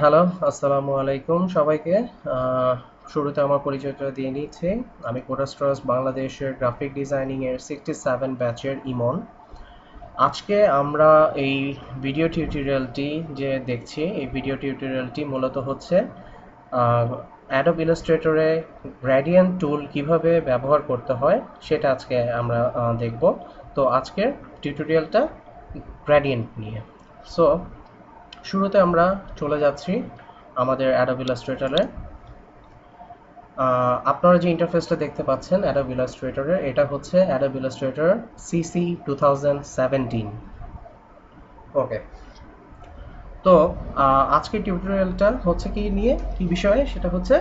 Hello আসসালামু আলাইকুম সবাইকে। শুরুতে আমার পরিচয়টা দিয়ে নিচ্ছি। আমি কোডাস্ট্রস বাংলাদেশের গ্রাফিক ডিজাইনিং এর সিক্সটি সেভেন ব্যাচের ইমন। আজকে আমরা এই ভিডিও টিউটোরিয়ালটি যে দেখছি, এই ভিডিও টিউটোরিয়ালটি মূলত হচ্ছে অ্যাডব ইলাস্ট্রেটরে গ্রেডিয়েন্ট টুল কীভাবে ব্যবহার করতে হয়, সেটা আজকে আমরা দেখব। তো আজকের টিউটোরিয়ালটা গ্রেডিয়েন্ট নিয়ে। সো শুরুতে আমরা চলে যাচ্ছি আমাদের অ্যাডব ইলাস্ট্রেটরে আপনারা যে ইন্টারফেসটা দেখতে পাচ্ছেন অ্যাডব এটা হচ্ছে অ্যাডব সিসি টু ওকে তো আজকের টিউটোরিয়ালটা হচ্ছে কি নিয়ে? কি বিষয়ে? সেটা হচ্ছে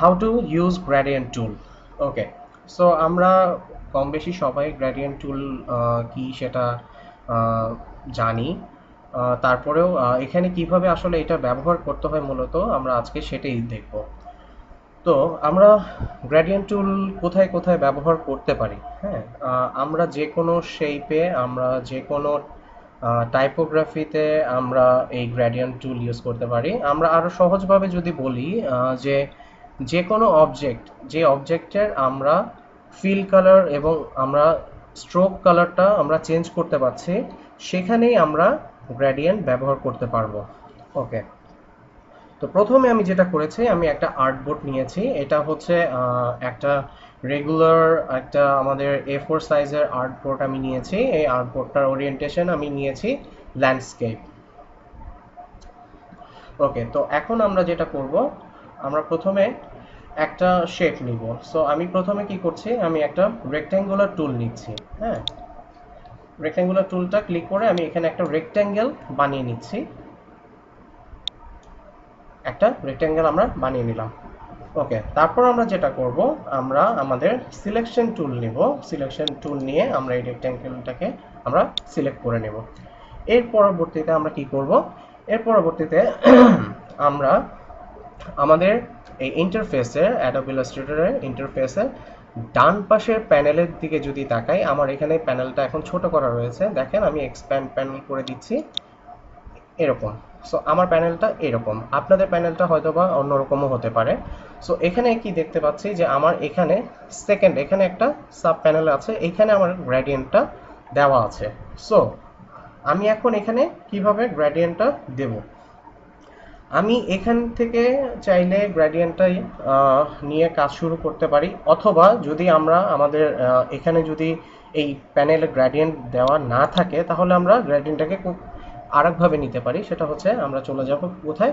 how to use gradient tool okay so আমরা কম বেশি সবাই গ্রেডিয়েন্ট টুল কি সেটা জানি। তারপরেও এখানে কীভাবে আসলে এটা ব্যবহার করতে হয় মূলত, আমরা আজকে সেটাই দেখব। তো আমরা গ্রেডিয়েন্ট টুল কোথায় কোথায় ব্যবহার করতে পারি হ্যাঁ? আমরা যে কোনো শেপে আমরা যে কোনো টাইপোগ্রাফিতে আমরা এই গ্রেডিয়েন্ট টুল ইউজ করতে পারি। আমরা আরও সহজভাবে যদি বলি যে যে কোনো অবজেক্ট যে অবজেক্টের আমরা ফিল কালার এবং আমরা স্ট্রোক কালারটা আমরা চেঞ্জ করতে পারছি, সেখানেই আমরা গ্রেডিয়েন্ট ব্যবহার করতে পারব। ওকে তো প্রথমে আমি যেটা করেছি, আমি একটা আর্টবোর্ড নিয়েছি। এটা হচ্ছে একটা রেগুলার একটা আমাদের এ ফোর সাইজের আর্টবোর্ড আমি নিয়েছি। এই আর্টবোর্ডটার ওরিয়েন্টেশন আমি নিয়েছি ল্যান্ডস্কেপ ওকে তো এখন আমরা যেটা করব, আমরা প্রথমে একটা শেপ নিব। সো আমি প্রথমে কি করছি, আমি একটা রেক্ট্যাঙ্গুলার টুল নিচ্ছি। হ্যাঁ? রেক্ট্যাঙ্গুলার টুলটা ক্লিক করে আমি এখানে একটা রেক্ট্যাঙ্গেল বানিয়ে নিচ্ছি। একটা রেক্ট্যাঙ্গেল আমরা বানিয়ে নিলাম। ওকে তারপর আমরা যেটা করব, আমরা আমাদের সিলেকশন টুল নিব। সিলেকশন টুল নিয়ে আমরা এই রেক্ট্যাঙ্গেলটাকে আমরা সিলেক্ট করে নেব। এর পরবর্তীতে আমরা কি করব? এর পরবর্তীতে আমরা আমাদের এই ইন্টারফেসের অ্যাডোব ইলাস্ট্রেটরের ইন্টারফেসে ডান পাশের প্যানেলের দিকে যদি তাকাই, আমার এখানে প্যানেলটা এখন ছোট করা রয়েছে। দেখেন, আমি এক্সপ্যান্ড প্যানেল করে দিচ্ছি। এরকম। সো আমার প্যানেলটা এরকম। আপনাদের প্যানেলটা হয়তো বা অন্যরকমও হতে পারে। সো এখানে কি দেখতে পাচ্ছি যে আমার এখানে সেকেন্ড এখানে একটা সাব প্যানেল আছে। এখানে আমার গ্রেডিয়েন্টটা দেওয়া আছে। সো আমি এখন এখানে কীভাবে গ্রেডিয়েন্টটা দেব? আমি এখান থেকে চাইলে গ্রেডিয়েন্টটাই নিয়ে কাজ শুরু করতে পারি। অথবা যদি আমরা আমাদের এখানে যদি এই প্যানেলে গ্রেডিয়েন্ট দেওয়া না থাকে, তাহলে আমরা গ্রেডিয়েন্টটাকে আরেকভাবে নিতে পারি। সেটা হচ্ছে আমরা চলে যাব কোথায়?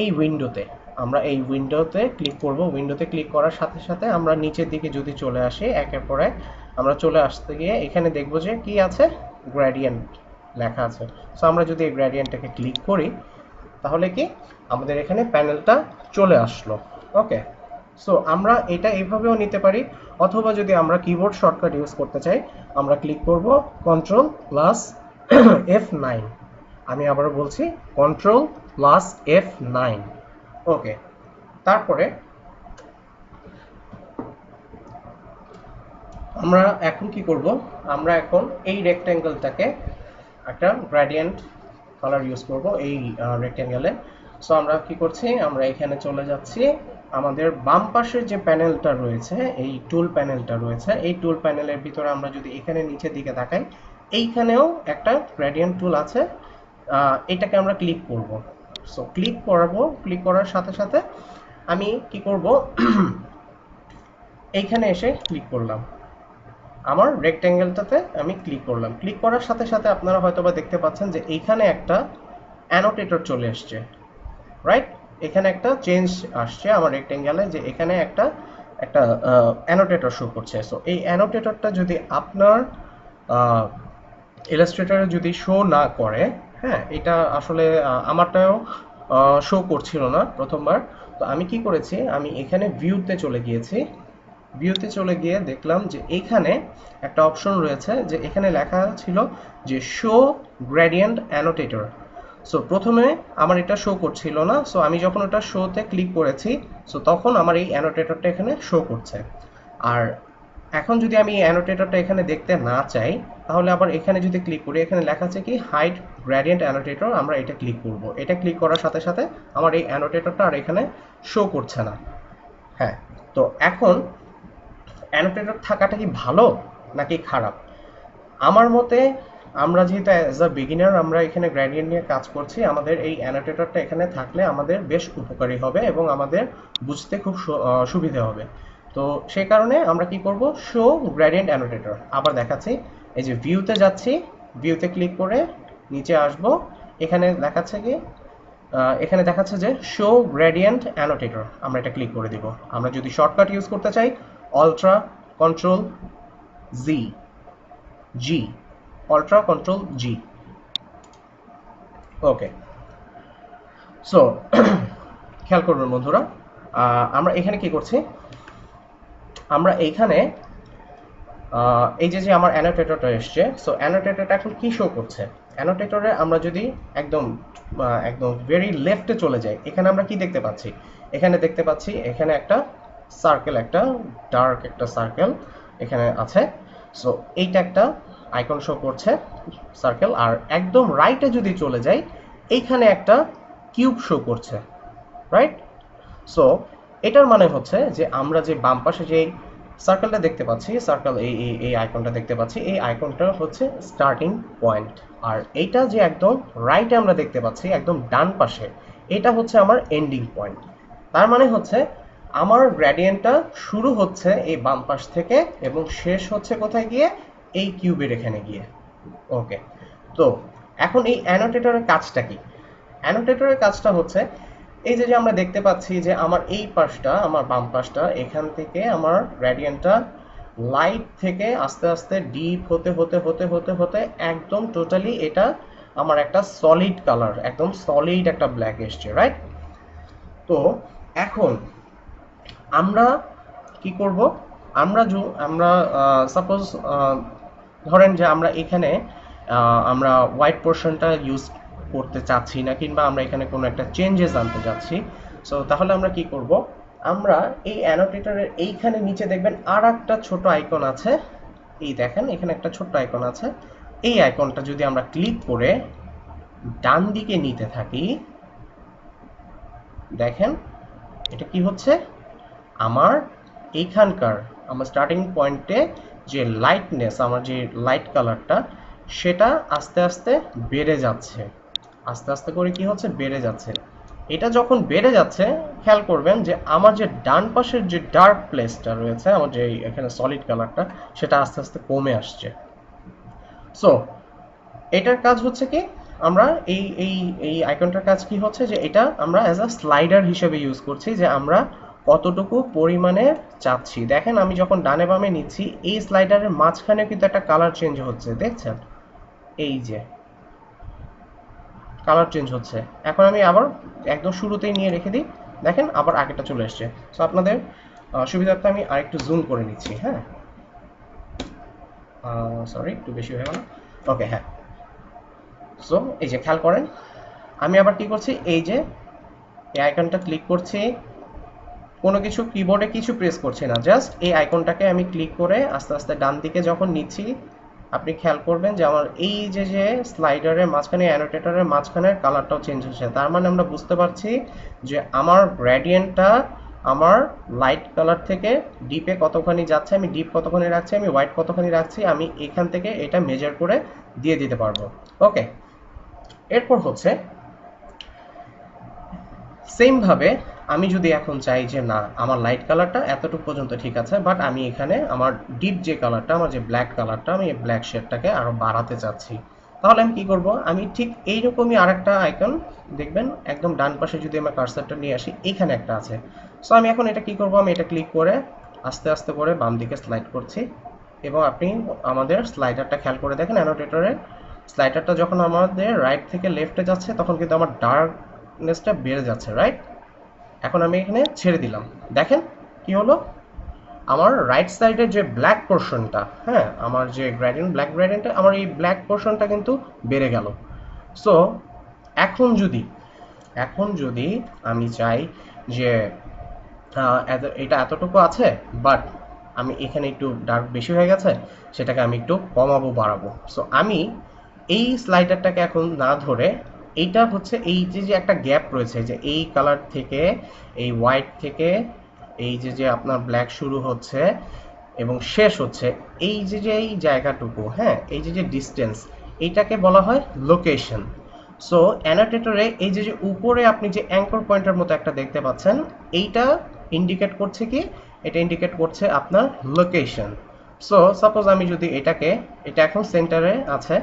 এই উইন্ডোতে আমরা এই উইন্ডোতে ক্লিক করব। উইন্ডোতে ক্লিক করার সাথে সাথে আমরা নিচের দিকে যদি চলে আসি, একের পর এক আমরা চলে আসতে গিয়ে এখানে দেখব যে কি আছে? গ্রেডিয়েন্ট লেখা আছে। সো আমরা যদি এই গ্রেডিয়েন্টটাকে ক্লিক করি তাহলে কি আমাদের এখানে প্যানেলটা চলে আসলো ওকে সো আমরা এটা এইভাবেও নিতে পারি, অথবা যদি আমরা কিবোর্ড শর্টকাট ইউজ করতে চাই, আমরা ক্লিক করব কন্ট্রোল প্লাস এফ নাইন আমি আবার বলছি control plus F nine okay তারপরে আমরা এখন কি করব? আমরা এখন এই রেক্ট্যাঙ্গেলটাকে একটা গ্রেডিয়েন্ট কালার ইউজ করব এই রেক্ট্যাঙ্গেলে সো আমরা কি করছি? আমরা এখানে চলে যাচ্ছি। আমাদের বাম পাশের যে প্যানেলটা রয়েছে, এই টুল প্যানেলটা রয়েছে, এই টুল প্যানেলের ভিতরে আমরা যদি এখানে নিচের দিকে তাকাই, এইখানেও একটা গ্রেডিয়েন্ট টুল আছে। এটাকে আমরা ক্লিক করব। সো ক্লিক করাবো ক্লিক করার সাথে সাথে আমি কি করব? এইখানে এসে ক্লিক করলাম। আমার রেক্ট্যাঙ্গেলটাতে আমি ক্লিক করলাম। ক্লিক করার সাথে সাথে আপনারা হয়তোবা দেখতে পাচ্ছেন যে এইখানে একটা অ্যানোটেটর চলে আসছে রাইট এখানে একটা চেঞ্জ আসছে আমার রেক্ট্যাঙ্গেলে যে এখানে একটা একটা অ্যানোটেটর শো করছে। সো এই অ্যানোটেটরটা যদি আপনার ইলাস্ট্রেটরে যদি শো না করে হ্যাঁ এটা আসলে আমারটাও শো করছিল না প্রথমবার। তো আমি কি করেছি? আমি এখানে ভিউতে চলে গিয়েছি। ভিউতে চলে গিয়ে দেখলাম যে এখানে একটা অপশন রয়েছে যে এখানে লেখা ছিল যে শো গ্রেডিয়েন্ট অ্যানোটেটর সো প্রথমে আমার এটা শো করছিল না সো আমি যখন ওটা শোতে ক্লিক করেছি সো তখন আমার এই অ্যানোটেটরটা এখানে শো করছে। আর এখন যদি আমি অ্যানোটেটরটা এখানে দেখতে না চাই, তাহলে আবার এখানে যদি ক্লিক করি, এখানে লেখা আছে কি হাইড গ্রেডিয়েন্ট অ্যানোটেটর আমরা এটা ক্লিক করব। এটা ক্লিক করার সাথে সাথে আমার এই অ্যানোটেটরটা আর এখানে শো করছে না। হ্যাঁ তো এখন অ্যানোটেটর থাকাটা কি ভালো নাকি খারাপ? আমার মতে আমরা যেহেতু অ্যাজ আ বিগিনার আমরা এখানে গ্রেডিয়েন্ট নিয়ে কাজ করছি, আমাদের এই অ্যানোটেটরটা এখানে থাকলে আমাদের বেশ উপকারী হবে এবং আমাদের বুঝতে খুব সুবিধে হবে। তো সেই কারণে আমরা কি করব? শো গ্রেডিয়েন্ট অ্যানোটেটর আবার দেখাচ্ছি, এই যে ভিউতে যাচ্ছি ভিউতে ক্লিক করে নিচে আসব। এখানে দেখাচ্ছে কি এখানে দেখাচ্ছে যে শো গ্রেডিয়েন্ট অ্যানোটেটর আমরা এটা ক্লিক করে দিব। আমরা যদি শর্টকাট ইউজ করতে চাই alt control G G alt control G okay so খেয়াল করবেন বন্ধুরা আমরা এখানে কি করছি? আমরা এইখানে এই যে যে আমার অ্যানোটেটরটা এসছে সো অ্যানোটেটরটা এখন কি শো করছে? অ্যানোটেটরে আমরা যদি একদম একদম ভেরি লেফটে চলে যাই, এখানে আমরা কি দেখতে পাচ্ছি? এখানে দেখতে পাচ্ছি, এখানে একটা সার্কেল একটা ডার্ক একটা সার্কেল এখানে আছে। সো এইটা একটা আইকন শো করছে সার্কেল আর একদম রাইটে যদি চলে যাই, এইখানে একটা কিউব শো করছে রাইট সো এটার মানে হচ্ছে যে আমরা যে বাম পাশে যে সার্কেলটা দেখতে পাচ্ছি সার্কেল এই এই আইকনটা দেখতে পাচ্ছি, এই আইকনটা হচ্ছে স্টার্টিং পয়েন্ট আর এইটা যে একদম রাইটে আমরা দেখতে পাচ্ছি, একদম ডান পাশে, এটা হচ্ছে আমার এন্ডিং পয়েন্ট তার মানে হচ্ছে আমার গ্রেডিয়েন্টটা শুরু হচ্ছে এই বাম পাশ থেকে এবং শেষ হচ্ছে কোথায় গিয়ে? এই কিউবের এখানে গিয়ে। ওকে তো এখন এই অ্যানোটেটরের কাজটা কি? অ্যানোটেটরের কাজটা হচ্ছে এই যে যে আমরা দেখতে পাচ্ছি যে আমার এই পাশটা, আমার বাম পাশটা, এখান থেকে আমার গ্রেডিয়েন্টটা লাইট থেকে আস্তে আস্তে ডিপ হতে হতে হতে হতে হতে একদম টোটালি এটা আমার একটা সলিড কালার একদম সলিড একটা ব্ল্যাক এসছে রাইট তো এখন আমরা কি করব? আমরা যো- আমরা সাপোজ ধরেন যে আমরা এখানে আমরা হোয়াইট পোর্শনটা ইউজ করতে চাচ্ছি না, কিংবা আমরা এখানে কোনো একটা চেঞ্জেস আনতে যাচ্ছি সো তাহলে আমরা কি করব? আমরা এই অ্যানোটেটরের এইখানে নিচে দেখবেন আর একটা ছোট আইকন আছে। এই দেখেন, এখানে একটা ছোট্ট আইকন আছে। এই আইকনটা যদি আমরা ক্লিক করে ডান দিকে নিতে থাকি, দেখেন, এটা কি হচ্ছে? আমার এইখানকার, আমার স্টার্টিং পয়েন্টে যে লাইটনেস আমার যে লাইট কালারটা সেটা আস্তে আস্তে বেড়ে যাচ্ছে। আস্তে আস্তে করে কি হচ্ছে? বেড়ে যাচ্ছে। এটা যখন বেড়ে যাচ্ছে, খেয়াল করবেন যে আমার যে ডান পাশের যে ডার্ক প্লেসটা রয়েছে, আমার যে এখানে সলিড কালারটা সেটা আস্তে আস্তে কমে আসছে। সো এটার কাজ হচ্ছে কি? আমরা এই এই এই আইকনটার কাজ কি হচ্ছে? যে এটা আমরা অ্যাজ আ স্লাইডার হিসেবে ইউজ করছি যে আমরা কতটুকু পরিমাণে চাচ্ছি? দেখেন, আমি যখন ডানে বামে নিচ্ছি, এই স্লাইডারের মাঝখানে কিন্তু একটা কালার চেঞ্জ হচ্ছে, দেখছেন? এই যে কালার চেঞ্জ হচ্ছে। এখন আমি আবার একদম শুরুতেই নিয়ে রেখে দিই। দেখেন, আবার আগেটা চলে এসছে। সো আপনাদের সুবিধার্থে আমি আরেকটু জুম করে নিচ্ছি হ্যাঁ? সরি একটু বেশি হয়ে গেল। ওকে হ্যাঁ। সো এই যে, খেয়াল করেন, আমি আবার কি করছি? এই যে, এই আইকনটা ক্লিক করছি। কোনো কিছু কিবোর্ডে কিছু প্রেস করছি না। জাস্ট এই আইকনটাকে আমি ক্লিক করে আস্তে আস্তে ডান দিকে যখন নিচ্ছি, আপনি খেয়াল করবেন যে আমার এই যে যে স্লাইডারের মাঝখানে অ্যানোটেটরের মাঝখানের কালারটাও চেঞ্জ হচ্ছে। তার মানে আমরা বুঝতে পারছি যে আমার গ্রেডিয়েন্টটা আমার লাইট কালার থেকে ডিপে কতখানি যাচ্ছে, আমি ডিপ কতখানি রাখছি, আমি হোয়াইট কতখানি রাখছি, আমি এখান থেকে এটা মেজার করে দিয়ে দিতে পারব। ওকে এরপর হচ্ছে সেম ভাবে আমি যদি এখন চাই যে না, আমার লাইট কালারটা এতটুকু পর্যন্ত ঠিক আছে বাট আমি এখানে আমার ডিপ যে কালারটা আমার যে ব্ল্যাক কালারটা আমি এই ব্ল্যাক শেডটাকে আরও বাড়াতে চাচ্ছি। তাহলে আমি কি করব? আমি ঠিক এইরকমই আরেকটা আইকন দেখবেন, একদম ডান পাশে যদি আমার কার্সারটা নিয়ে আসি, এখানে একটা আছে। সো আমি এখন এটা কি করব? আমি এটা ক্লিক করে আস্তে আস্তে করে বাম দিকে স্লাইড করছি, এবং আপনি আমাদের স্লাইডারটা খেয়াল করে দেখেন অ্যানোটেটরে স্লাইডারটা যখন আমাদের রাইট থেকে লেফটে যাচ্ছে, তখন কিন্তু আমার ডার্কনেসটা বেড়ে যাচ্ছে রাইট এখন আমি এখানে ছেড়ে দিলাম। দেখেন কি হলো? আমার রাইট সাইডের যে ব্ল্যাক পোর্শনটা হ্যাঁ আমার যে গ্রেডিয়েন্ট ব্ল্যাক গ্রেডিয়েন্টটা আমার এই ব্ল্যাক পোর্শনটা কিন্তু বেড়ে গেল। সো এখন যদি এখন যদি আমি চাই যে এটা এতটুকু আছে বাট আমি এখানে একটু ডার্ক বেশি হয়ে গেছে, সেটাকে আমি একটু কমাবো, বাড়াবো। সো আমি এই স্লাইডারটাকে এখন না ধরে এইটা হচ্ছে এই যে যে একটা গ্যাপ রয়েছে যে এই কালার থেকে, এই হোয়াইট থেকে, এই যে যে আপনার ব্ল্যাক শুরু হচ্ছে এবং শেষ হচ্ছে, এই যে যে এই জায়গাটুকু হ্যাঁ এই যে যে ডিস্টেন্স এইটাকে বলা হয় লোকেশন সো অ্যানোটেটরে এই যে যে উপরে আপনি যে অ্যাঙ্কর পয়েন্টের মতো একটা দেখতে পাচ্ছেন, এইটা ইন্ডিকেট করছে কি? এটা ইন্ডিকেট করছে আপনার লোকেশন সো সাপোজ আমি যদি এটাকে, এটা এখন সেন্টারে আছে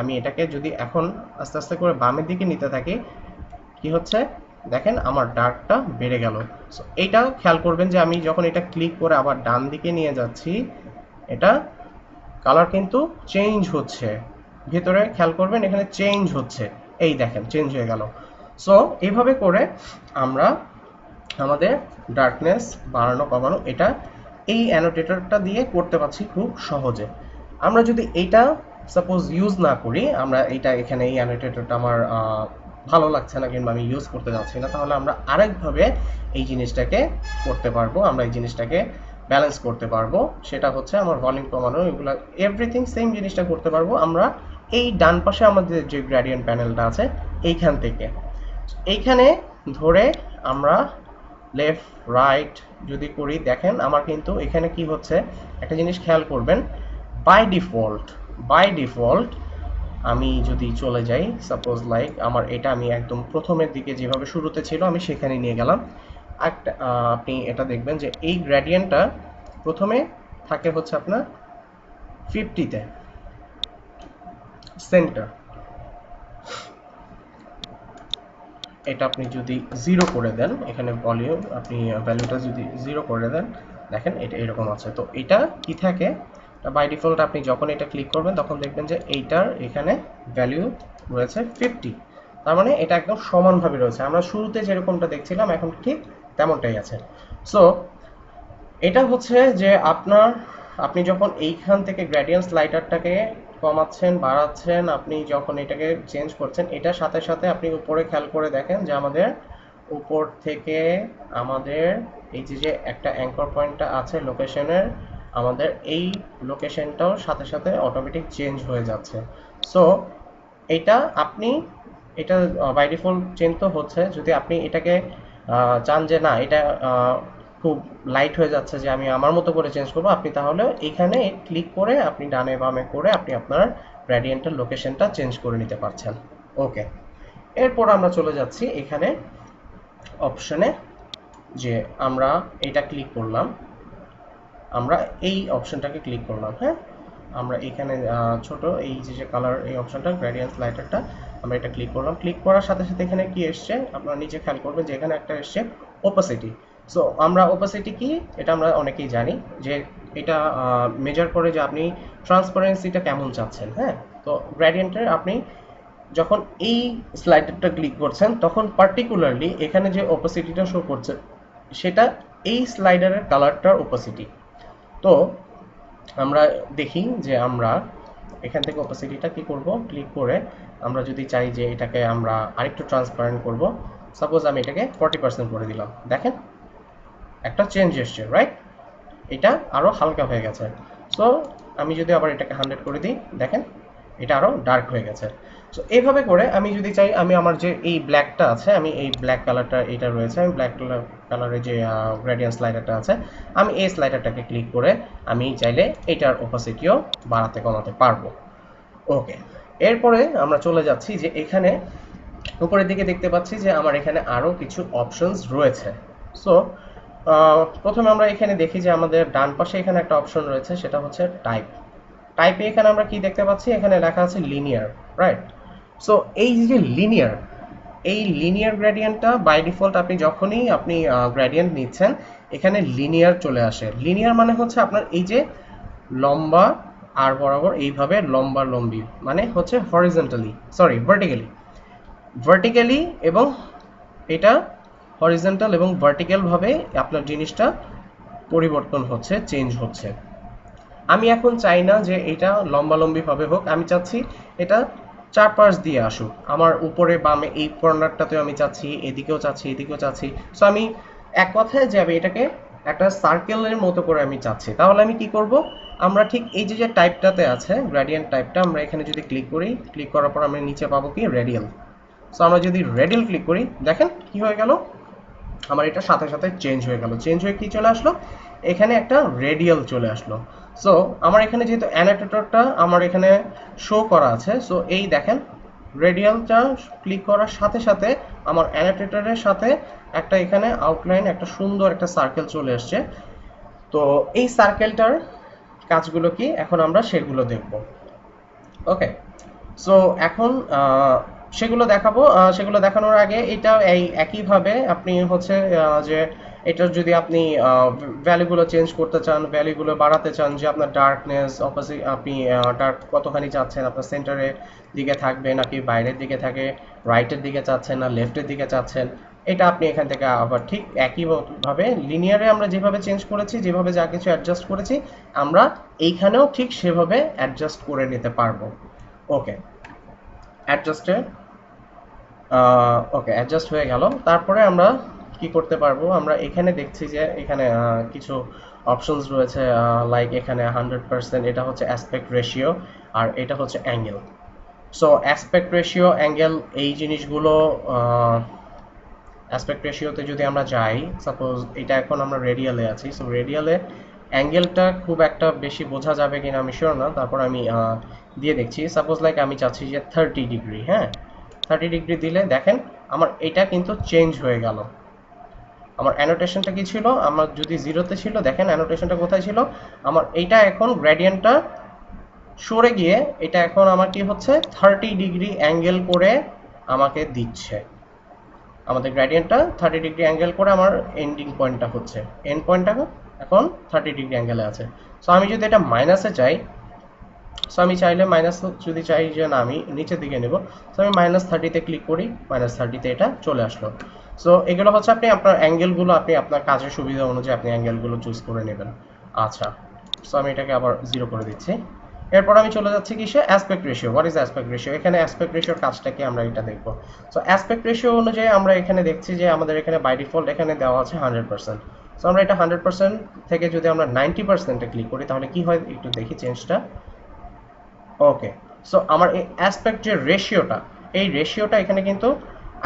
আমি এটাকে যদি এখন আস্তে আস্তে করে বামের দিকে নিতে থাকি, কি হচ্ছে? দেখেন আমার ডার্কটা বেড়ে গেল। সো এইটা খেয়াল করবেন যে আমি যখন এটা ক্লিক করে আবার ডান দিকে নিয়ে যাচ্ছি, এটা কালার কিন্তু চেঞ্জ হচ্ছে। ভেতরে খেয়াল করবেন এখানে চেঞ্জ হচ্ছে। এই দেখেন চেঞ্জ হয়ে গেল। সো এইভাবে করে আমরা আমাদের ডার্কনেস বাড়ানো, কমানো, এটা এই অ্যানোটেটরটা দিয়ে করতে পারছি খুব সহজে। আমরা যদি এইটা সাপোজ ইউজ না করি, আমরা এটা এখানে এই অ্যানোটেটরটা আমার ভালো লাগছে না কিংবা আমি ইউজ করতে যাচ্ছি না, তাহলে আমরা আরেকভাবে এই জিনিসটাকে করতে পারব, আমরা এই জিনিসটাকে ব্যালেন্স করতে পারব। সেটা হচ্ছে আমার ভলিউম কমানো, এগুলো এভরিথিং সেম জিনিসটা করতে পারব আমরা এই ডান পাশে আমাদের যে গ্রেডিয়েন্ট প্যানেলটা আছে, এইখান থেকে। এইখানে ধরে আমরা লেফট রাইট যদি করি, দেখেন আমার কিন্তু এখানে কি হচ্ছে, একটা জিনিস খেয়াল করবেন বাই ডিফল্ট বাই ডিফল্ট আমি যদি চলে যাই সাপোজ লাইক আমার এটা আমি একদম প্রথমের দিকে যেভাবে শুরুতে ছিল, আমি সেখানে নিয়ে গেলাম। একটা আপনি এটা দেখবেন যে এই গ্রেডিয়েন্টটা প্রথমে থাকে হচ্ছে আপনার ফিফটিতে সেন্টার এটা আপনি যদি জিরো করে দেন, এখানে ভলিউম আপনি ভ্যালুটা যদি জিরো করে দেন, দেখেন এটা এরকম আছে। তো এটা কি থাকে? বাই ডিফল্ট আপনি যখন এটা ক্লিক করবেন, তখন দেখবেন যে এইটার এখানে ভ্যালু রয়েছে ফিফটি তার মানে এটা একদম সমানভাবে রয়েছে। আমরা শুরুতে যেরকমটা দেখছিলাম, এখন ঠিক তেমনটাই আছে। সো এটা হচ্ছে যে আপনার, আপনি যখন এইখান থেকে গ্রেডিয়েন্ট স্লাইডারটাকে কমাচ্ছেন, বাড়াচ্ছেন, আপনি যখন এটাকে চেঞ্জ করছেন, এটার সাথে সাথে আপনি উপরে খেয়াল করে দেখেন যে আমাদের উপর থেকে আমাদের এই যে যে একটা অ্যাঙ্কর পয়েন্টটা আছে লোকেশনের আমাদের এই লোকেশনটাও সাথে সাথে অটোমেটিক চেঞ্জ হয়ে যাচ্ছে। সো এটা আপনি, এটা বাই ডিফল্ট চেঞ্জ তো হচ্ছে, যদি আপনি এটাকে চান যে না, এটা খুব লাইট হয়ে যাচ্ছে যে আমি আমার মতো করে চেঞ্জ করব, আপনি তাহলে এখানে ক্লিক করে আপনি ডানে বামে করে আপনি আপনার গ্রেডিয়েন্টের লোকেশনটা চেঞ্জ করে নিতে পারছেন। ওকে এরপর আমরা চলে যাচ্ছি এখানে অপশনে যে আমরা এটা ক্লিক করলাম। আমরা এই অপশনটাকে ক্লিক করলাম হ্যাঁ? আমরা এখানে ছোট এই যে যে কালার এই অপশনটা গ্রেডিয়েন্ট লাইটারটা আমরা এটা ক্লিক করলাম। ক্লিক করার সাথে সাথে এখানে কি এসছে? আপনারা নিচে খেয়াল করবেন যে এখানে একটা এসছে ওপাসিটি সো আমরা ওপাসিটি কি? এটা আমরা অনেকেই জানি যে এটা মেজার করে যে আপনি ট্রান্সপারেন্সিটা কেমন চাচ্ছেন হ্যাঁ? তো গ্রেডিয়েন্টের আপনি যখন এই স্লাইডারটা ক্লিক করছেন, তখন পার্টিকুলারলি এখানে যে ওপাসিটিটা শো করছে, সেটা এই স্লাইডারের কালারটার ওপাসিটি তো আমরা দেখি যে আমরা এখান থেকে ওপাসিটিটা কি করব? ক্লিক করে আমরা যদি চাই যে এটাকে আমরা আরেকটু ট্রান্সপারেন্ট করব সাপোজ আমি এটাকে ফর্টি পার্সেন্ট করে দিলাম। দেখেন, একটা চেঞ্জ এসছে রাইট এটা আরও হালকা হয়ে গেছে। সো আমি যদি আবার এটাকে হান্ড্রেড করে দিই, দেখেন, এটা আরও ডার্ক হয়ে গেছে। সো এইভাবে করে আমি যদি চাই, আমি আমার যে এই ব্ল্যাকটা আছে, আমি এই ব্ল্যাক কালারটা এটা রয়েছে, আমি ব্ল্যাক কালারের যে গ্রেডিয়েন্ট স্লাইডারটা আছে, আমি এই স্লাইডারটাকে ক্লিক করে আমি চাইলে এটার ওপাসিটিও বাড়াতে, কমাতে পারব। ওকে এরপরে আমরা চলে যাচ্ছি যে এখানে উপরের দিকে দেখতে পাচ্ছি যে আমার এখানে আরও কিছু অপশনস রয়েছে। সো প্রথমে আমরা এখানে দেখি যে আমাদের ডান পাশে এখানে একটা অপশন রয়েছে, সেটা হচ্ছে টাইপ টাইপে এখানে আমরা কি দেখতে পাচ্ছি? এখানে লেখা আছে লিনিয়ার রাইট সো এই যে লিনিয়ার এই লিনিয়ার গ্রেডিয়েন্টটা বাই ডিফল্ট আপনি যখনই আপনি গ্রেডিয়েন্ট নিচ্ছেন, এখানে লিনিয়ার চলে আসে। লিনিয়ার মানে হচ্ছে আপনার এই যে লম্বা আর বরাবর এইভাবে লম্বা লম্বি মানে হচ্ছে হরিজেন্টালি সরি ভার্টিক্যালি ভার্টিক্যালি এবং এটা হরিজেন্টাল এবং ভার্টিক্যাল ভাবে আপনার জিনিসটা পরিবর্তন হচ্ছে চেঞ্জ হচ্ছে। আমি এখন চাই না যে এটা লম্বালম্বি ভাবে হোক, আমি চাচ্ছি এটা চারপাশ দিয়ে আসুক। আমার উপরে বামে এই কর্নারটাতেও আমি চাচ্ছি, এদিকেও চাচ্ছি এদিকেও চাচ্ছি। সো আমি এক কথায় যে আমি এটাকে একটা সার্কেলের মতো করে আমি চাচ্ছি। তাহলে আমি কি করব? আমরা ঠিক এই যে যে টাইপটাতে আছে গ্রেডিয়েন্ট টাইপটা আমরা এখানে যদি ক্লিক করি ক্লিক করার পর আমরা নিচে পাবো কি? রেডিয়াল সো আমরা যদি রেডিয়াল ক্লিক করি, দেখেন কি হয়ে গেল? আমার এটা সাথে সাথে চেঞ্জ হয়ে গেল। চেঞ্জ হয়ে কি চলে আসলো? এখানে একটা রেডিয়াল চলে আসলো। সো আমার এখানে যেহেতু অ্যানাটেটরটা আমার এখানে শো করা আছে সো এই দেখেন রেডিয়ালটা ক্লিক করার সাথে সাথে আমার অ্যানাটেটরের সাথে একটা এখানে আউটলাইন একটা সুন্দর একটা সার্কেল চলে আসছে তো এই সার্কেলটার কাজগুলো কি? এখন আমরা সেগুলো দেখব। ওকে সো এখন সেগুলো দেখাবো। সেগুলো দেখানোর আগে এটা এই একইভাবে আপনি হচ্ছে যে এটার যদি আপনি ভ্যালুগুলো চেঞ্জ করতে চান ভ্যালুগুলো বাড়াতে চান, যে আপনার ডার্কনেস অপোজিট আপনি ডার্ক কতখানি চাচ্ছেন, আপনার সেন্টারের দিকে থাকবে নাকি বাইরের দিকে থাকে রাইটের দিকে চাচ্ছেন না লেফটের দিকে চাচ্ছেন, এটা আপনি এখান থেকে, আবার ঠিক একইভাবে লিনিয়ারে আমরা যেভাবে চেঞ্জ করেছি, যেভাবে যা কিছু অ্যাডজাস্ট করেছি, আমরা এইখানেও ঠিক সেভাবে অ্যাডজাস্ট করে নিতে পারব। ওকে অ্যাডজাস্টে ওকে অ্যাডজাস্ট হয়ে গেল। তারপরে আমরা কি করতে পারব? আমরা এখানে দেখছি যে এখানে কিছু অপশনস রয়েছে লাইক এখানে হান্ড্রেড পার্সেন্ট এটা হচ্ছে অ্যাসপেক্ট রেশিও আর এটা হচ্ছে angle so aspect ratio angle এই জিনিসগুলো অ্যাসপেক্ট রেশিওতে যদি আমরা যাই সাপোজ এটা এখন আমরা রেডিয়ালে আছি সো রেডিয়ালে অ্যাঙ্গেলটা খুব একটা বেশি বোঝা যাবে কিনা আমি শিওর না, তারপর আমি দিয়ে দেখছি সাপোজ লাইক আমি চাচ্ছি যে থার্টি ডিগ্রি হ্যাঁ? থার্টি ডিগ্রি দিলে দেখেন, আমার এটা কিন্তু চেঞ্জ হয়ে গেল। আমার অ্যানোটেশনটা কি ছিল? আমার যদি জিরোতে ছিল, দেখেন অ্যানোটেশনটা কোথায় ছিল? আমার এইটা এখন গ্রেডিয়েন্টটা সরে গিয়ে এটা এখন আমার কি হচ্ছে? থার্টি ডিগ্রি অ্যাঙ্গেল করে আমাকে দিচ্ছে। আমাদের গ্রেডিয়েন্টটা থার্টি ডিগ্রি অ্যাঙ্গেল করে আমার এন্ডিং পয়েন্টটা হচ্ছে। এন্ড পয়েন্টটা এখন থার্টি ডিগ্রি অ্যাঙ্গেলে আছে। সো আমি যদি এটা মাইনাসে চাই সো আমি চাইলে মাইনাস যদি চাই যে না, আমি নিচের দিকে নেব। সো আমি মাইনাস থার্টিতে ক্লিক করি মাইনাস থার্টিতে এটা চলে আসলো। সো এগুলো হচ্ছে আপনি আপনার অ্যাঙ্গেলগুলো আপনি আপনার কাজের সুবিধা অনুযায়ী আপনি অ্যাঙ্গেলগুলো চুজ করে নেবেন। আচ্ছা সো আমি এটাকে আবার জিরো করে দিচ্ছি। এরপর আমি চলে যাচ্ছি কিসে? Aspect ratio what is aspect ratio এখানে অ্যাসপেক্ট রেশিওর কাজটা কি আমরা এটা দেখব। সো অ্যাসপেক্ট রেশিও অনুযায়ী আমরা এখানে দেখছি যে আমাদের এখানে বাই ডিফল্ট এখানে দেওয়া আছে হান্ড্রেড পার্সেন্ট সো আমরা এটা হান্ড্রেড পার্সেন্ট থেকে যদি আমরা নাইনটি পার্সেন্টে ক্লিক করি, তাহলে কি হয়? একটু দেখি চেঞ্জটা ওকে সো আমার এই অ্যাসপেক্ট যে রেশিওটা এই রেশিওটা এখানে কিন্তু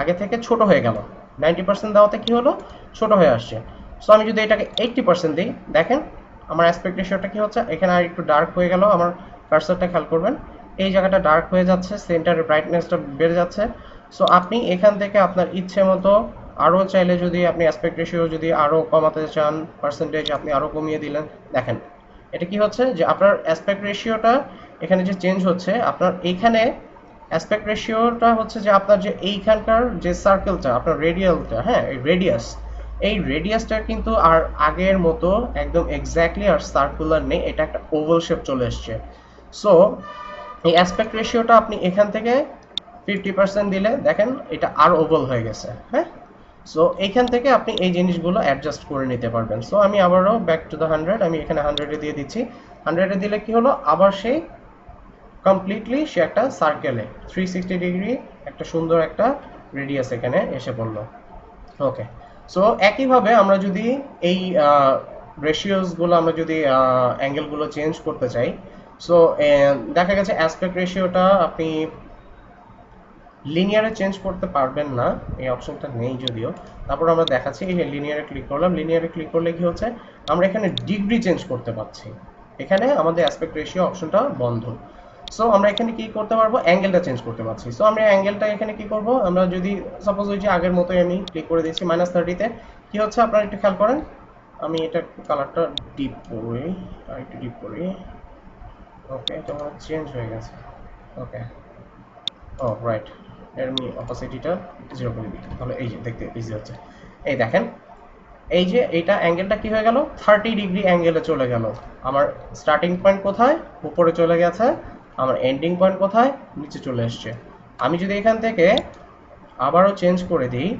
আগে থেকে ছোট হয়ে গেল। নাইনটি পার্সেন্ট দেওয়াতে কি হলো? ছোট হয়ে আসছে। সো আমি যদি এটাকে এইটটি পার্সেন্ট দিই, দেখেন আমার অ্যাসপেক্ট রেশিওটা কি হচ্ছে? এখানে আর একটু ডার্ক হয়ে গেল। আমার কার্সারটা খেয়াল করবেন। এই জায়গাটা ডার্ক হয়ে যাচ্ছে সেন্টারের ব্রাইটনেসটা বেড়ে যাচ্ছে। সো আপনি এখান থেকে আপনার ইচ্ছে মতো আরও চাইলে যদি আপনি অ্যাসপেক্ট রেশিও যদি আরও কমাতে চান পার্সেন্টেজ আপনি আরও কমিয়ে দিলেন, দেখেন। এটা কি হচ্ছে? যে আপনার অ্যাসপেক্ট রেশিওটা এখানে যে চেঞ্জ হচ্ছে, আপনার এইখানে অ্যাসপেক্ট রেশিওটা হচ্ছে যে আপনার যে এইখানকার যে সার্কেলটা আপনার রেডিয়ালটা হ্যাঁ এই রেডিয়াস এই রেডিয়াসটা কিন্তু আর আগের মতো একদম এক্স্যাক্টলি আর সার্কুলার নেই, এটা একটা ওভাল শেপ চলে এসছে। সো এই অ্যাসপেক্ট রেশিওটা আপনি এখান থেকে ফিফটি পার্সেন্ট দিলে, দেখেন এটা আর ওভাল হয়ে গেছে হ্যাঁ? সো এইখান থেকে আপনি এই জিনিসগুলো অ্যাডজাস্ট করে নিতে পারবেন। সো আমি আবারও ব্যাক টু দ্য হান্ড্রেড আমি এখানে হান্ড্রেডে দিয়ে দিচ্ছি। হান্ড্রেডে দিলে কি হলো? আবার সেই কমপ্লিটলি সে একটা সার্কেলে থ্রি সিক্সটি ডিগ্রি একটা সুন্দর একটা রেডিয়াস এখানে এসে পড়ল। ওকে সো একইভাবে আমরা যদি এই রেশিওসগুলো আমরা যদি অ্যাঙ্গেলগুলো চেঞ্জ করতে চাই সো দেখা গেছে অ্যাসপেক্ট রেশিওটা আপনি লিনিয়ারে চেঞ্জ করতে পারবেন না, এই অপশনটা নেই যদিও। তারপর আমরা দেখাচ্ছি, এই লিনিয়ারে ক্লিক করলাম লিনিয়ারে ক্লিক করলে কি হচ্ছে? আমরা এখানে ডিগ্রি চেঞ্জ করতে পারছি। এখানে আমাদের অ্যাসপেক্ট রেশিও অপশনটা বন্ধ। সো আমরা এখানে কি করতে পারব? অ্যাঙ্গেলটা চেঞ্জ করতে পারছি। সো আমরা অ্যাঙ্গেলটা এখানে কি করব? আমরা যদি সাপোজ ওই যে আগের মতোই আমি ক্লিক করে দিচ্ছি মাইনাস থার্টিতে কি হচ্ছে আপনারা একটু খেয়াল করেন? আমি এটা কালারটা ডিপ করি, আর একটু ডিপ করি। ওকে এটা চেঞ্জ হয়ে গেছে। ওকে ও রাইট এর আমি অপোসিটিটা জিরো করে দিই। তাহলে এই যে, দেখতে ইজি হচ্ছে। এই দেখেন, এই যে এইটা অ্যাঙ্গেলটা কি হয়ে গেল? থার্টি ডিগ্রি অ্যাঙ্গেলে চলে গেল। আমার স্টার্টিং পয়েন্ট কোথায়? উপরে চলে গেছে। আমার এন্ডিং পয়েন্ট কোথায়? নিচে চলে এসছে। আমি যদি এখান থেকে আবারও চেঞ্জ করে দিই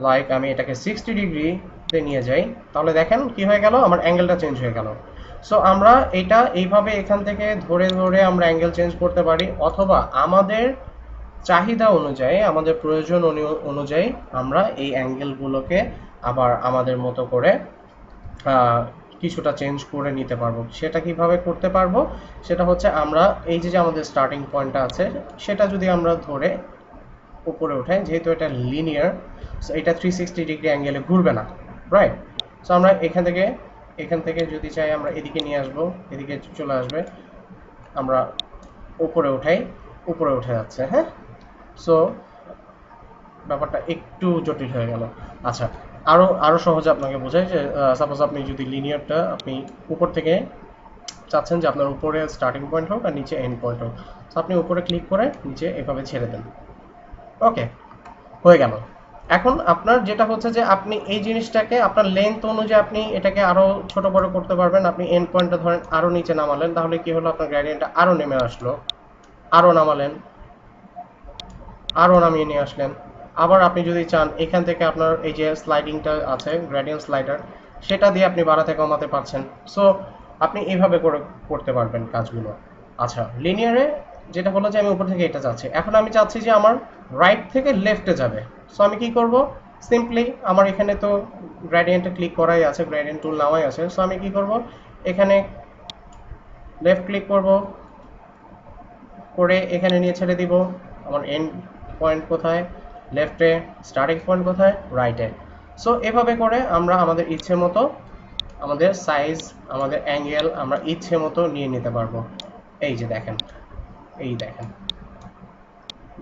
লাইক আমি এটাকে সিক্সটি ডিগ্রিতে নিয়ে যাই, তাহলে দেখেন কি হয়ে গেল? আমার অ্যাঙ্গেলটা চেঞ্জ হয়ে গেল। সো আমরা এটা এইভাবে এখান থেকে ধরে ধরে আমরা অ্যাঙ্গেল চেঞ্জ করতে পারি, অথবা আমাদের চাহিদা অনুযায়ী, আমাদের প্রয়োজন অনু- অনুযায়ী আমরা এই অ্যাঙ্গেলগুলোকে আবার আমাদের মতো করে কিছুটা চেঞ্জ করে নিতে পারব। সেটা কীভাবে করতে পারব? সেটা হচ্ছে আমরা, এই যে আমাদের স্টার্টিং পয়েন্টটা আছে, সেটা যদি আমরা ধরে উপরে উঠাই, যেহেতু এটা লিনিয়ার সো এটা থ্রি সিক্সটি ডিগ্রি অ্যাঙ্গেলে ঘুরবে না রাইট সো আমরা এখান থেকে এখান থেকে যদি চাই আমরা এদিকে নিয়ে আসব, এদিকে চলে আসবে, আমরা উপরে উঠাই, উপরে উঠে যাচ্ছে হ্যাঁ? সো ব্যাপারটা একটু জটিল হয়ে গেল। আচ্ছা আরও আরও সহজে আপনাকে বোঝাই যে সাপোজ আপনি যদি লিনিয়ারটা আপনি উপর থেকে চাচ্ছেন যে আপনার উপরে স্টার্টিং পয়েন্ট হোক আর নিচে এন্ড পয়েন্ট হোক। তো আপনি উপরে ক্লিক করে নিচে এভাবে ছেড়ে দেন। ওকে হয়ে গেল। এখন আপনার যেটা হচ্ছে যে, আপনি এই জিনিসটাকে, আপনার লেন্থ অনুযায়ী আপনি এটাকে আরও ছোট বড় করতে পারবেন। আপনি এন্ড পয়েন্টটা ধরেন আরও নিচে নামালেন, তাহলে কি হলো? আপনার গ্রেডিয়েন্টটা আরও নেমে আসলো। আরও নামালেন। আরও নামিয়ে নিয়ে আসলেন। আবার আপনি যদি চান, এখান থেকে আপনার এই যে স্লাইডিংটা আছে গ্রেডিয়েন্ট স্লাইডার সেটা দিয়ে আপনি বাড়াতে কমাতে পারছেন। সো আপনি এইভাবে করে করতে পারবেন কাজগুলো। আচ্ছা লিনিয়ারে যেটা হলো যে আমি উপর থেকে এটা চাচ্ছি। এখন আমি চাচ্ছি যে আমার রাইট থেকে লেফটে যাবে। সো আমি কি করব? সিম্পলি আমার এখানে তো গ্রেডিয়েন্টে ক্লিক করাই আছে গ্রেডিয়েন্ট টুল নেওয়াই আছে। সো আমি কি করব? এখানে লেফট ক্লিক করব। করে এখানে নিয়ে ছেড়ে দিব। আমার এন্ড পয়েন্ট কোথায়? লেফটে স্টার্টিং পয়েন্ট কোথায়? রাইটে সো এভাবে করে আমরা আমাদের ইচ্ছে মতো আমাদের সাইজ আমাদের অ্যাঙ্গেল আমরা ইচ্ছে মতো নিয়ে নিতে পারব। এই যে দেখেন, এই দেখেন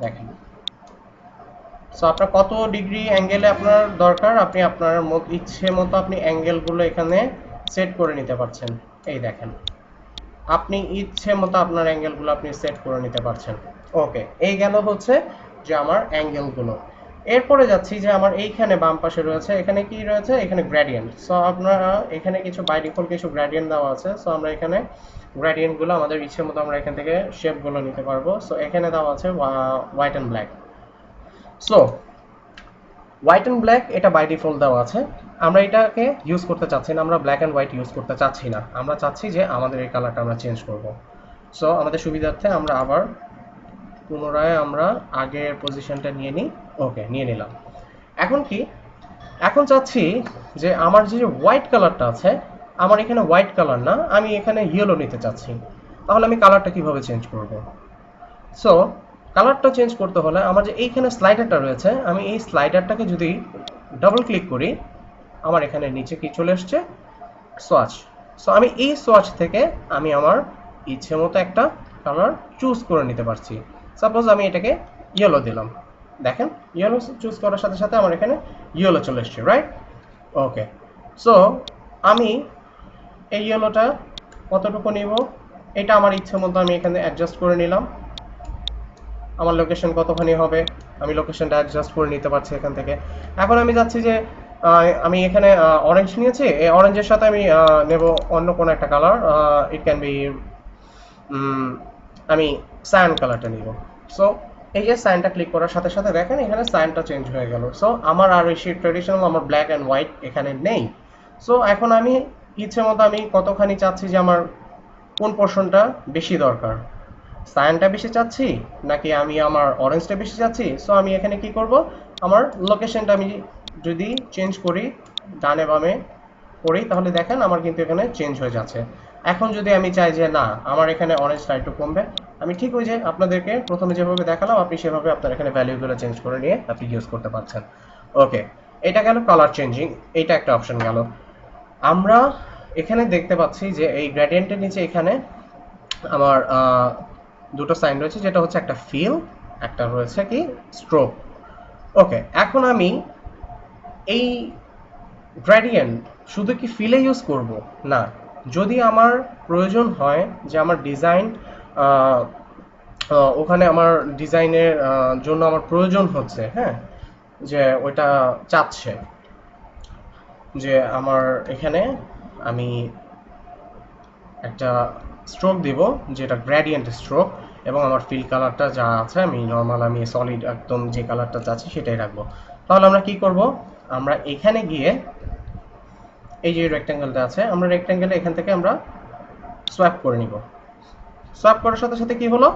দেখেন। সো আপনার কত ডিগ্রি অ্যাঙ্গেলে আপনার দরকার? আপনি আপনার ইচ্ছে মতো আপনি অ্যাঙ্গেলগুলো এখানে সেট করে নিতে পারছেন। এই দেখেন, আপনি ইচ্ছে মতো আপনার অ্যাঙ্গেলগুলো আপনি সেট করে নিতে পারছেন। ওকে এই গেল হচ্ছে যে আমার অ্যাঙ্গেলগুলো এরপরে যাচ্ছি যে আমার এইখানে বাম পাশে রয়েছে, এখানে কি রয়েছে? এখানে গ্রেডিয়েন্ট সো আপনারা এখানে কিছু বাই ডিফল্ট কিছু গ্রেডিয়েন্ট দেওয়া আছে। সো আমরা এখানে গ্রেডিয়েন্টগুলো আমাদের ইচ্ছে মতো আমরা এখান থেকে শেপগুলো নিতে পারব। সো এখানে দেওয়া আছে white and black so white and black এটা বাই ডিফল্ট দেওয়া আছে। আমরা এটাকে ইউজ করতে চাচ্ছি না, আমরা ব্ল্যাক অ্যান্ড হোয়াইট ইউজ করতে চাচ্ছি না। আমরা চাচ্ছি যে আমাদের এই কালারটা আমরা চেঞ্জ করব। সো আমাদের সুবিধার্থে আমরা আবার পুনরায় আমরা আগের পজিশনটা নিয়ে নিই। ওকে নিয়ে নিলাম। এখন কি? এখন চাচ্ছি যে আমার যে হোয়াইট কালারটা আছে, আমার এখানে হোয়াইট কালার না, আমি এখানে ইয়েলো নিতে চাচ্ছি। তাহলে আমি কালারটা কীভাবে চেঞ্জ করব? সো কালারটা চেঞ্জ করতে হলে আমার যে এইখানে স্লাইডারটা রয়েছে, আমি এই স্লাইডারটাকে যদি ডাবল ক্লিক করি, আমার এখানে নিচে কি চলে আসছে? সোয়াচ সো আমি এই সোয়াচ থেকে আমি আমার ইচ্ছে মতো একটা কালার চুজ করে নিতে পারছি। সাপোজ আমি এটাকে ইয়েলো দিলাম। দেখেন ইয়েলো চুজ করার সাথে সাথে আমার এখানে ইয়েলো চলে এসছে রাইট ওকে সো আমি এই ইয়েলোটা কতটুকু নিব? এটা আমার ইচ্ছে মতো আমি এখানে অ্যাডজাস্ট করে নিলাম। আমার লোকেশন কতখানি হবে? আমি লোকেশনটা অ্যাডজাস্ট করে নিতে পারছি এখান থেকে। এখন আমি যাচ্ছি যে আমি এখানে অরেঞ্জ নিয়েছি। এই অরেঞ্জের সাথে আমি নেব অন্য কোনো একটা কালার ইট ক্যান বি আমি সায়ান কালারটা নিব। সো এই যে সাইনটা ক্লিক করার সাথে সাথে দেখেন এখানে সাইনটা চেঞ্জ হয়ে গেল। সো আমার আর ওই ট্রেডিশনাল আমার ব্ল্যাক অ্যান্ড হোয়াইট এখানে নেই। সো এখন আমি ইচ্ছে মতো আমি কতখানি চাচ্ছি যে আমার কোন পোর্শনটা বেশি দরকার? সায়ানটা বেশি চাচ্ছি নাকি আমি আমার অরেঞ্জটা বেশি চাচ্ছি? সো আমি এখানে কি করব? আমার লোকেশনটা আমি যদি চেঞ্জ করি, ডানে বামে করি, তাহলে দেখেন আমার কিন্তু এখানে চেঞ্জ হয়ে যাচ্ছে। এখন যদি আমি চাই যে না, আমার এখানে অরেঞ্জটা একটু কমবে আমি ঠিক ওই যে আপনাদেরকে প্রথমে যেভাবে দেখালাম, আপনি সেভাবে আপনার এখানে ভ্যালুগুলো চেঞ্জ করে নিয়ে আপনি ইউজ করতে পারছেন। ওকে এটা গেল কালার চেঞ্জিং এটা একটা অপশন গেল। আমরা এখানে দেখতে পাচ্ছি যে এই গ্রেডিয়েন্টের নিচে এখানে আমার দুটো সাইন রয়েছে, যেটা হচ্ছে একটা ফিল একটা রয়েছে কি স্ট্রোক ওকে এখন আমি এই গ্রেডিয়েন্ট শুধু কি ফিলে ইউজ করব? না। যদি আমার প্রয়োজন হয় যে আমার ডিজাইন ওখানে আমার ডিজাইনের জন্য আমার প্রয়োজন হচ্ছে হ্যাঁ যে ওইটা চাচ্ছে, যে আমার এখানে আমি একটা স্ট্রোক দিব, যেটা গ্রেডিয়েন্ট স্ট্রোক এবং আমার ফিল কালারটা যা আছে, আমি নর্মাল আমি সলিড একদম যে কালারটা চাচ্ছি, সেটাই রাখব। তাহলে আমরা কি করব? আমরা এখানে গিয়ে, এই যে রেক্ট্যাঙ্গেলটা আছে, আমরা রেক্ট্যাঙ্গেলে এখান থেকে আমরা সোয়াপ করে নিব। সোয়াপ করার সাথে সাথে কি হলো?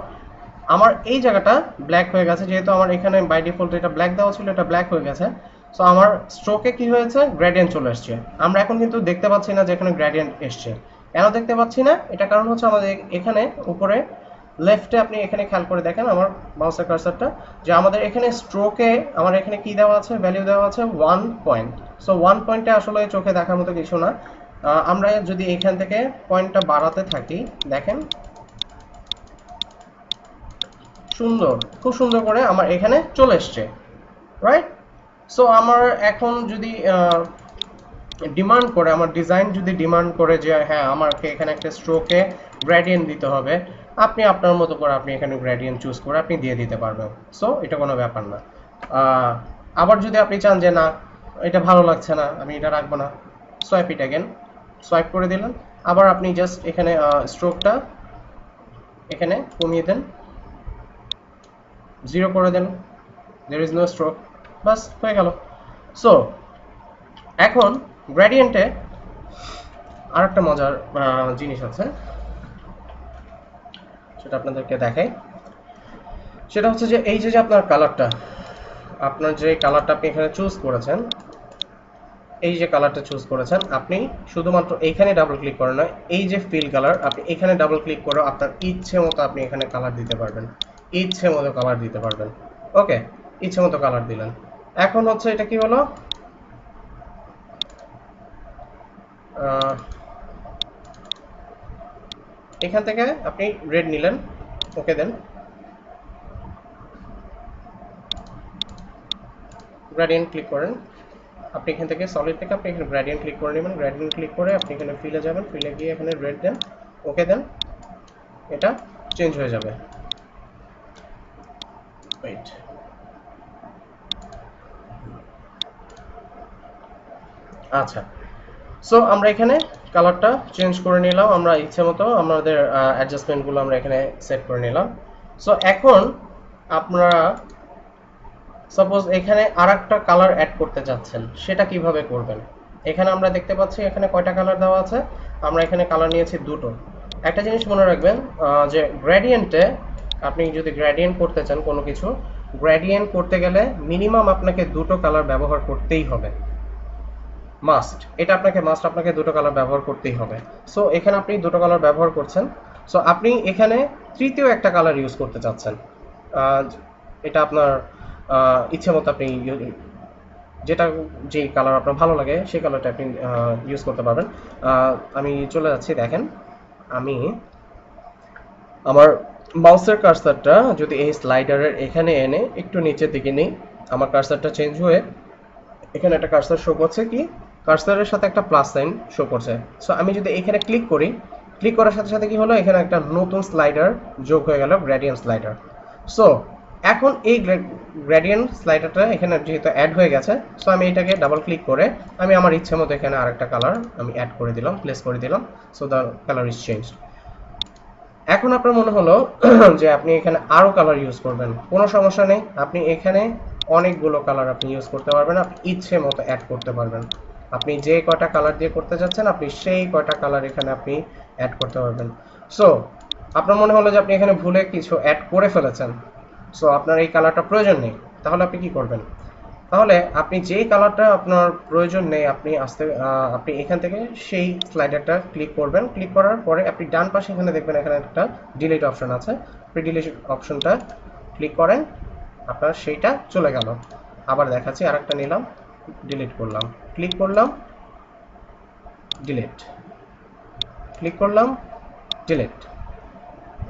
আমার এই জায়গাটা ব্ল্যাক হয়ে গেছে, যেহেতু আমার এখানে বাই ডিফল্ট এটা ব্ল্যাক দেওয়া ছিল, এটা ব্ল্যাক হয়ে গেছে। সো আমার স্ট্রোকে কি হয়েছে? গ্রেডিয়েন্ট চলে আসছে। আমরা এখন কিন্তু দেখতে পাচ্ছি না যে এখানে গ্রেডিয়েন্ট এসছে। কেন দেখতে পাচ্ছি না? এটা কারণ হচ্ছে আমাদের এখানে উপরে লেফটে আপনি এখানে খেয়াল করে দেখেন আমার মাউসের কার্সারটা যে আমাদের এখানে স্ট্রোকে আমার এখানে কি দেওয়া আছে? ভ্যালু দেওয়া আছে ওয়ান পয়েন্ট সো ওয়ান পয়েন্টে আসলে চোখে দেখার মতো কিছু না। আমরা যদি এখান থেকে পয়েন্টটা বাড়াতে থাকি, দেখেন সুন্দর, খুব সুন্দর করে আমার এখানে চলে এসছে রাইট সো আমার এখন যদি ডিমান্ড করে, আমার ডিজাইন যদি ডিমান্ড করে যে হ্যাঁ আমাকে এখানে একটা স্ট্রোকে গ্রেডিয়েন্ট দিতে হবে, আপনি আপনার মতো করে আপনি এখানে গ্রেডিয়েন্ট চুজ করে আপনি দিয়ে দিতে পারবেন। সো এটা কোনো ব্যাপার না। আবার যদি আপনি চান যে, না, এটা ভালো লাগছে না, আমি এটা রাখব না। সোয়াইপ ইট অ্যাগেন সোয়াইপ করে দিলেন। আবার আপনি জাস্ট এখানে স্ট্রোকটা এখানে কমিয়ে দেন। জিরো করে দেন দের ইজ নো স্ট্রোক বাস হয়ে গেল। সো এখন গ্রেডিয়েন্টে আর একটা মজার জিনিস আছে, সেটা আপনাদেরকে দেখাই। সেটা হচ্ছে যে এই যে আপনার কালারটা আপনার যে কালারটা আপনি এখানে চুজ করেছেন, এই যে কালারটা চুজ করেছেন, আপনি শুধুমাত্র এইখানে ডাবল ক্লিক করেন না, এই যে ফিল কালার আপনি এখানে ডাবল ক্লিক করে আপনার ইচ্ছে মতো আপনি এখানে কালার দিতে পারবেন। ইচ্ছে মতো কালার দিতে পারবেন। ওকে ইচ্ছে মতো কালার দিলেন। এখন হচ্ছে এটা কি হলো? এখান থেকে আপনি রেড নিলেন। ওকে দেন গ্রেডিয়েন্ট ক্লিক করেন। আপনি এখান থেকে সলিড থেকে আপনি এখানে গ্রেডিয়েন্ট ক্লিক করে নেবেন। গ্রেডিয়েন্ট ক্লিক করে আপনি এখানে ফিলে যাবেন। ফিলে গিয়ে এখানে রেড দেন। ওকে দেন এটা চেঞ্জ হয়ে যাবে। ওয়েট আচ্ছা। সো আমরা এখানে কালারটা চেঞ্জ করে নিলাম। আমরা ইচ্ছে মতো আমাদের অ্যাডজাস্টমেন্টগুলো আমরা এখানে সেট করে নিলাম। সো এখন আপনারা সাপোজ এখানে আর কালার অ্যাড করতে চাচ্ছেন সেটা কীভাবে করবেন? এখানে আমরা দেখতে পাচ্ছি এখানে কয়টা কালার দেওয়া আছে। আমরা এখানে কালার নিয়েছি দুটো। একটা জিনিস মনে রাখবেন যে গ্রেডিয়েন্টে আপনি যদি গ্রেডিয়েন্ট করতে চান কোনো কিছু গ্রেডিয়েন্ট করতে গেলে মিনিমাম আপনাকে দুটো কালার ব্যবহার করতেই হবে। মাস্ট এটা আপনাকে মাস্ট আপনাকে দুটো কালার ব্যবহার করতেই হবে। সো এখানে আপনি দুটো কালার ব্যবহার করছেন। সো আপনি এখানে তৃতীয় একটা কালার ইউজ করতে চাচ্ছেন। এটা আপনার ইচ্ছে মতো আপনি যেটা যে কালার আপনার ভালো লাগে, সেই কালারটা আপনি ইউজ করতে পারবেন। আমি চলে যাচ্ছি, দেখেন। আমি আমার মাউসের কার্সারটা যদি এই স্লাইডারের এখানে এনে একটু নিচের দিকে নিই, আমার কার্সারটা চেঞ্জ হয়ে এখানে একটা কার্সার শো করছে কি? কার্সারের সাথে একটা প্লাস সাইন শো করছে। সো আমি যদি এখানে ক্লিক করি ক্লিক করার সাথে সাথে কি হলো? এখানে একটা নতুন স্লাইডার যোগ হয়ে গেল গ্রেডিয়েন্ট স্লাইডার সো এখন এই গ্রেডিয়েন্ট স্লাইডারটা এখানে যেহেতু অ্যাড হয়ে গেছে সো আমি এটাকে ডাবল ক্লিক করে আমি আমার ইচ্ছে মতো এখানে আরেকটা কালার আমি অ্যাড করে দিলাম প্লেস করে দিলাম so the colour is change এখন আপনার মনে হলো যে আপনি এখানে আরও কালার ইউজ করবেন। কোনো সমস্যা নেই। আপনি এখানে অনেকগুলো কালার আপনি ইউজ করতে পারবেন। আপনি ইচ্ছে মতো অ্যাড করতে পারবেন। আপনি যে কয়টা কালার দিয়ে করতে চাচ্ছেন, আপনি সেই কয়টা কালার এখানে আপনি অ্যাড করতে পারবেন। সো আপনার মনে হলো যে আপনি এখানে ভুলে কিছু অ্যাড করে ফেলেছেন। সো আপনার এই কালারটা প্রয়োজন নেই। তাহলে আপনি কি করবেন? তাহলে আপনি যেই কালারটা আপনার প্রয়োজন নেই, আপনি আসতে আপনি এখান থেকে সেই স্লাইডারটা ক্লিক করবেন। ক্লিক করার পরে আপনি ডান পাশে এখানে দেখবেন এখানে একটা ডিলিট অপশন আছে। আপনি ডিলিট অপশনটা ক্লিক করেন, আপনার সেইটা চলে গেল। আবার দেখাচ্ছি, আরেকটা নিলাম ডিলিট করলাম। ক্লিক করলাম ডিলিট ক্লিক করলাম ডিলিট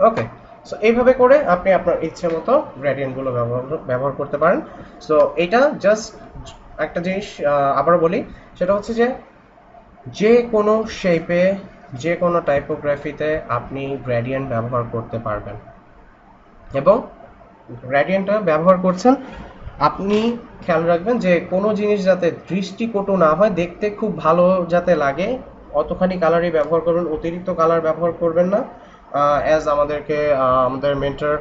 ওকে সো এইভাবে করে আপনি আপনার ইচ্ছে মতো গ্রেডিয়েন্টগুলো ব্যবহার ব্যবহার করতে পারেন। সো এটা জাস্ট একটা জিনিস আহ, আবারও বলি সেটা হচ্ছে যে যে কোনো শেপে যে কোনো টাইপোগ্রাফিতে আপনি গ্রেডিয়েন্ট ব্যবহার করতে পারবেন। এবং গ্রেডিয়েন্টটা ব্যবহার করছেন আপনি খেয়াল রাখবেন যে কোনো জিনিস যাতে দৃষ্টিকটু না হয় দেখতে খুব ভালো যাতে লাগে অতখানি কালারই ব্যবহার করবেন অতিরিক্ত কালার ব্যবহার করবেন না। অ্যাজ আমাদেরকে আমাদের মেন্টার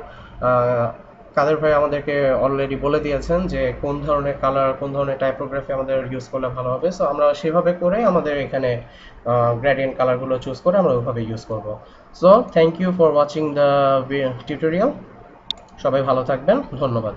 কাদের ভাই আমাদেরকে অলরেডি বলে দিয়েছেন যে কোন ধরনের কালার কোন ধরনের টাইপোগ্রাফি আমাদের ইউজ করলে ভালো হবে। সো আমরা সেভাবে করে আমাদের এখানে গ্রেডিয়েন্ট কালারগুলো চুজ করে আমরা ওইভাবে ইউজ করব। So thank you for watching the tutorial সবাই ভালো থাকবেন। ধন্যবাদ।